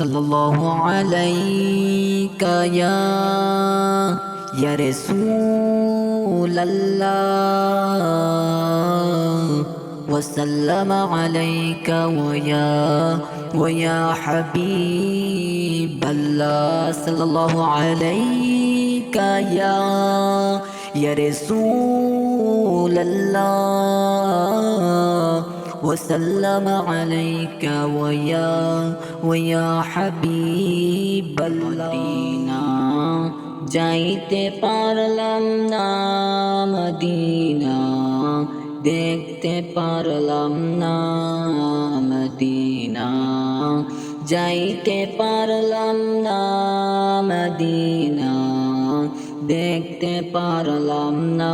صلى الله عليك يا يا رسول الله. وسلم عليك ويا ويا حبيب الله. صلى الله عليك يا يا رسول الله. وسلم عليك ويا ويا حبيب المدينة যাইতে পারলাম না মদিনা দেখতে পারলাম না মদিনা যাইতে পারলাম না মদিনা দেখতে পারলাম না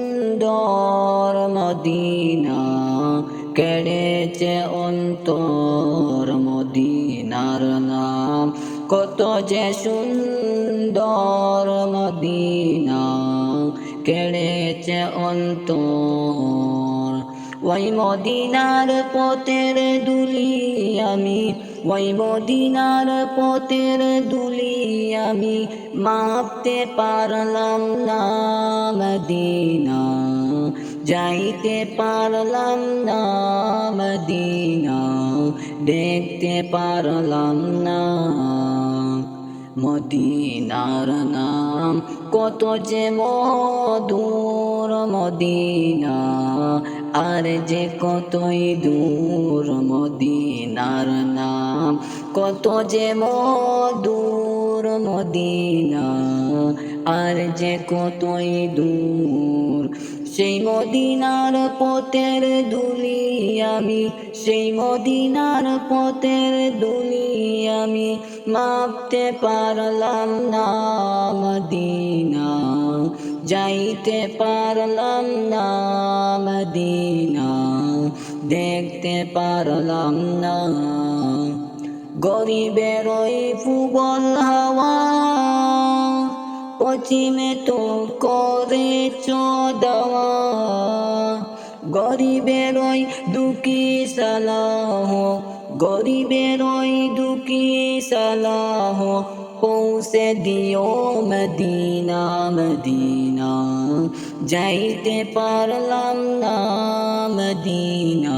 মদিনা কেড়েছে অন্তর মদিনার নাম। কত যে সুন্দর মদিনা কেড়েছে অন্তর ওই মদিনার পথের দুলি আমি, ওই মদিনার পথের দুলি আমি মাপতে পারলাম না মদিনা, যাইতে পারলাম না মদিনা, দেখতে পারলাম না মদিনার নাম। কত যে মধুর মদিনা, আর যে কতই দূর মদিনার নাম। কত যে মধুর মদিনা, আর যে কতই দূর সেই মদিনার পথের দুলি আমি, সেই মদিনার পথের দুলি আমি মাপতে পারলাম না মদিনা, যাইতে পারলাম না মদিনা, দেখতে পারলাম না। গরিবের ফুবল হাওয়া পশ্চিমে তো করে গরিবের ওই দুঃখী সালাহ, গরিবের ওই দুঃখী সালাহ, পৌঁছে দিও মদিনা মদিনা। যাইতে পারলাম না মদিনা।